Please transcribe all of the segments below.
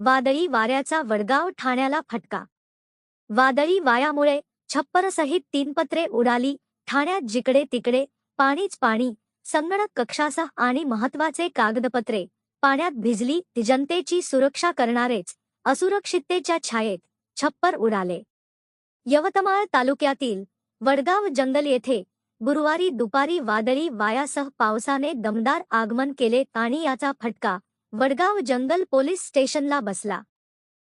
वादळी वाऱ्याचा वडगाव ठाण्याला फटका. वादळी वाऱ्यामुळे छप्परसहित तीन पत्रे उडाली. ठाण्यात जिकडे तिकडे पाणीच पाणी संगणक कक्षासह आणि महत्त्वाचे कागदपत्रे. पाण्यात भिजली जनतेची सुरक्षा करणारेच असुरक्षिततेच्या छायेत छप्पर उडाले. यवतमाळ तालुक्यातील वडगाव जंगल येथे गुरुवारी दुपारी वादळी वायासह पावसाने दमदार आगमन केले. आणि याचा फटका वडगाव जंगल पोलीस स्टेशनला बसला.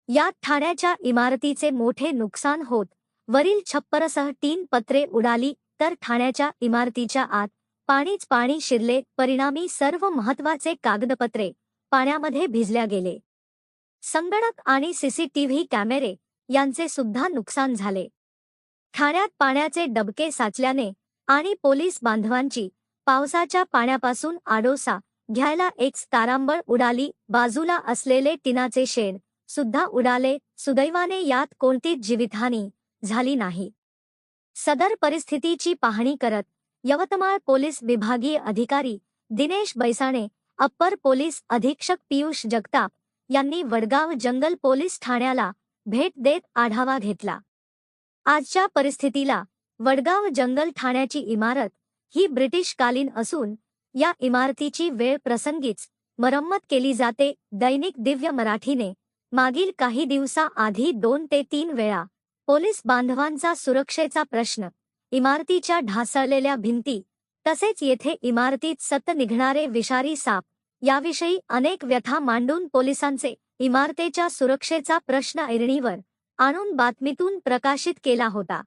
यात ठाण्याच्या इमारतीचे मोठे नुकसान होत वरील छप्परसह तीन पत्रे उडाली तर ठाण्याच्या इमारतीच्या आत पाणीच पाणी शिरले परिणामी सर्व महत्त्वाचे कागदपत्रे पाण्यामध्ये भिजल्या गेले. संगणक आणि सीसीटीव्ही कॅमेरे यांचे सुद्धा नुकसान झाले. ठाण्यात पाण्याचे डबके साचल्याने आणि पोलीस बांधवांची पावसाच्या पाण्यापासून आडोसा घ्यायला एक तारांबळ उडाली. बाजूला असलेले टिनाचे शेड सुद्धा उडाले. सुदैवाने यात कोणतीच जीवितहानी झाली नाही. सदर परिस्थितीची पाहणी करत यवतमाळ पोलीस विभागीय अधिकारी दिनेश बैसाणे अप्पर पोलीस अधीक्षक पियुष जगताप यांनी वडगाव जंगल पोलीस ठाण्याला भेट देत आढावा घेतला. आजच्या परिस्थितीला वडगाव जंगल ठाण्याची इमारत ही ब्रिटिशकालीन असून या इमारतीची वेळ प्रसंगीच मरम्मत केली जाते दैनिक दिव्य मराठीने. मागील काही दिवसा आधी दोन ते तीन वेळा पोलीस बांधवांचा सुरक्षेचा प्रश्न इमारतीच्या ढासळलेल्या भिंती तसेच येथे इमारतीत सत निघणारे विषारी साप याविषयी अनेक व्यथा मांडून पोलिसांचे इमारतेच्या सुरक्षेचा प्रश्न ऐरणीवर आणून बातमीतून प्रकाशित केला होता.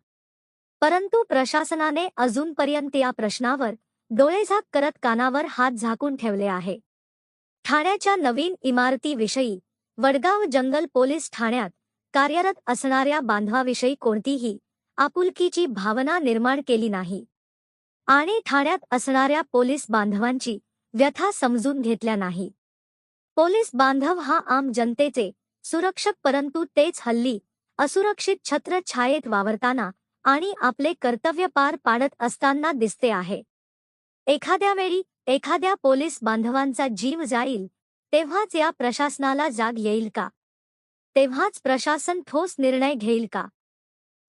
परंतु प्रशासनाने अजूनपर्यंत या प्रश्नावर डोळेझाक करत कानावर हात झाकून ठेवले आहे. ठाण्याच्या नवीन इमारतीविषयी वडगाव जंगल पोलीस ठाण्यात कार्यरत असणाऱ्या बांधवाविषयी कोणतीही आपुलकीची भावना निर्माण केली नाही. आणि ठाण्यात असणाऱ्या पोलीस बांधवांची व्यथा समजून घेतल्या नाही. पोलीस बांधव हा आम जनतेचे सुरक्षक परंतु तेच हल्ली असुरक्षित छत्र छायेत वावरताना आणि आपले कर्तव्य पार पाडत असताना दिसते आहे. एखाद्या वेळी एखाद्या पोलीस बांधवांचा जीव जाईल तेव्हाच या प्रशासनाला जाग येईल का? तेव्हाच प्रशासन ठोस निर्णय घेईल का?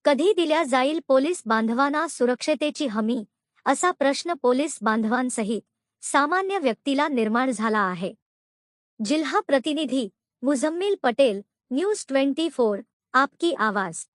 कधी दिल्या जाईल पोलीस बांधवांना सुरक्षतेची हमी? असा प्रश्न पोलीस बांधवांसहित सामान्य व्यक्तीला निर्माण झाला आहे. जिल्हा प्रतिनिधी Muzammil Patel news twenty four आपकी आवाज.